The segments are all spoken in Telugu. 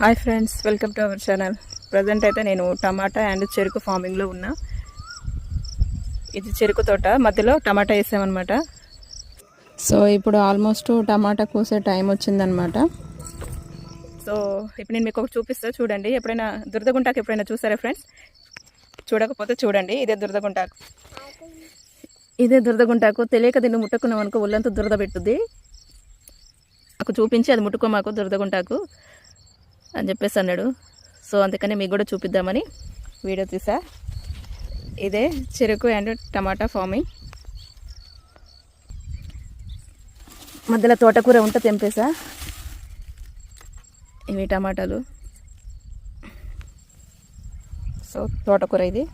Hi friends welcome to our channel present అయితే నేను టమాటా అండ్ చెరుకు ఫార్మింగ్లో ఉన్నా. ఇది చెరుకు తోట మధ్యలో టమాటా వేసామన్నమాట. సో ఇప్పుడు ఆల్మోస్ట్ టమాటా కోసే టైం వచ్చిందనమాట సో ఇప్పుడు నేను మీకు ఒకటి చూపిస్తా చూడండి. ఎప్పుడైనా దురదగుంటాకు ఎప్పుడైనా చూసారా ఫ్రెండ్స్ చూడకపోతే చూడండి ఇదే దురదగుంటాకు. ఇదే దురదగుంటాకు తెలియక దీన్ని ముట్టుకున్నాం అనుకో ఒళ్ళంతా దురద పెట్టుద్ది. నాకు చూపించి అది ముట్టుకో మాకు దురదగుంటాకు. అని చెప్పేసి అన్నాడు. సో అందుకని మీకు కూడా చూపిద్దామని వీడియో తీసా. ఇదే చెరుకు అండ్ టమాటా ఫార్మింగ్. మధ్యలో తోటకూర ఉంటే తెంపేసా. ఇవి టమాటాలు. సో తోటకూర ఇది.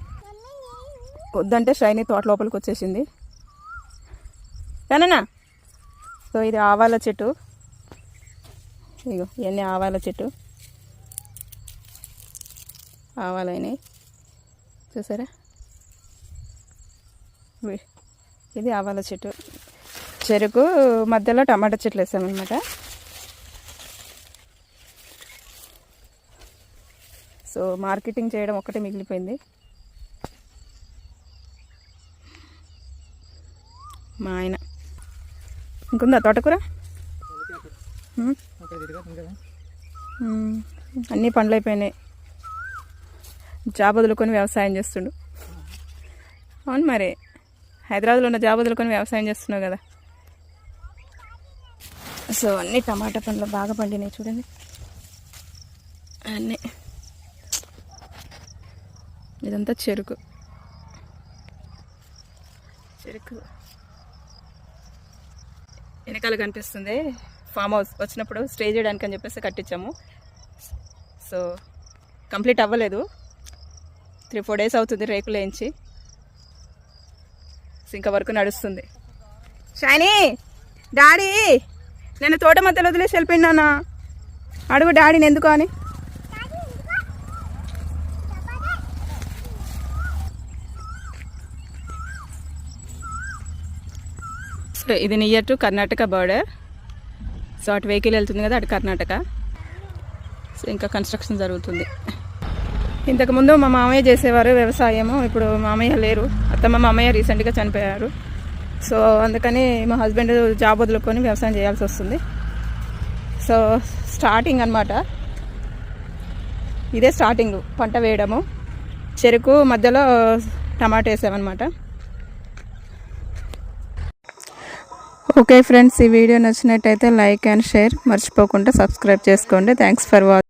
వద్దంటే షైనీ తోట లోపలికి వచ్చేసింది. తననా సో ఇది ఆవాల చెట్టు. ఇగో ఇవన్నీ ఆవాల చెట్టు. ఆవాలైనాయి చూసారా? ఇది ఆవాల చెట్టు. చెరుకు మధ్యలో టమాటా చెట్లు వేసామన్నమాట. సో మార్కెటింగ్ చేయడం ఒకటే మిగిలిపోయింది. మా ఆయన. ఇంకుందా తోటకూర. అన్నీ పండ్లు అయిపోయినాయి జాబ్ వదులుకొని వ్యవసాయం చేస్తుండు. అవును మరి. హైదరాబాద్లో ఉన్న జాబ్ వదులుకొని వ్యవసాయం చేస్తున్నావు కదా. సో అన్ని టమాటా పండ్లు బాగా పండినాయి చూడండి. అన్నీ. ఇదంతా చెరుకు. చెరుకు. వెనకాల కనిపిస్తుంది. ఫామ్ హౌస్ వచ్చినప్పుడు స్టే చేయడానికి అని చెప్పేసి కట్టించాము. సో కంప్లీట్ అవ్వలేదు. త్రీ ఫోర్ డేస్ అవుతుంది రేకులు వేయించి ఇంకా వరకు నడుస్తుంది. షైనీ! డాడీ! నేను తోట మధ్యలో వదిలేసి వెళ్ళిపోయినానా అడుగు డాడీని ఎందుకు అని. సో ఇది near to Karnataka border so అటు వెహికల్ వెళ్తుంది కదా అటు కర్ణాటక. సో ఇంకా కన్స్ట్రక్షన్ జరుగుతుంది. ఇంతకుముందు మా మామయ్య చేసేవారు వ్యవసాయము ఇప్పుడు మామయ్య లేరు. అత్తమ్మ మామయ్య రీసెంట్గా చనిపోయారు. సో అందుకని మా హస్బెండ్ జాబ్ వదులుకొని వ్యవసాయం చేయాల్సి వస్తుంది. సో స్టార్టింగ్ అనమాట ఇదే స్టార్టింగ్ పంట వేయడము. చెరుకు మధ్యలో టమాటా వేసామన్నమాట. ఓకే ఫ్రెండ్స్ ఈ వీడియో నచ్చినట్టయితే లైక్ అండ్ షేర్. మర్చిపోకుండా సబ్స్క్రైబ్ చేసుకోండి. Thanks for watching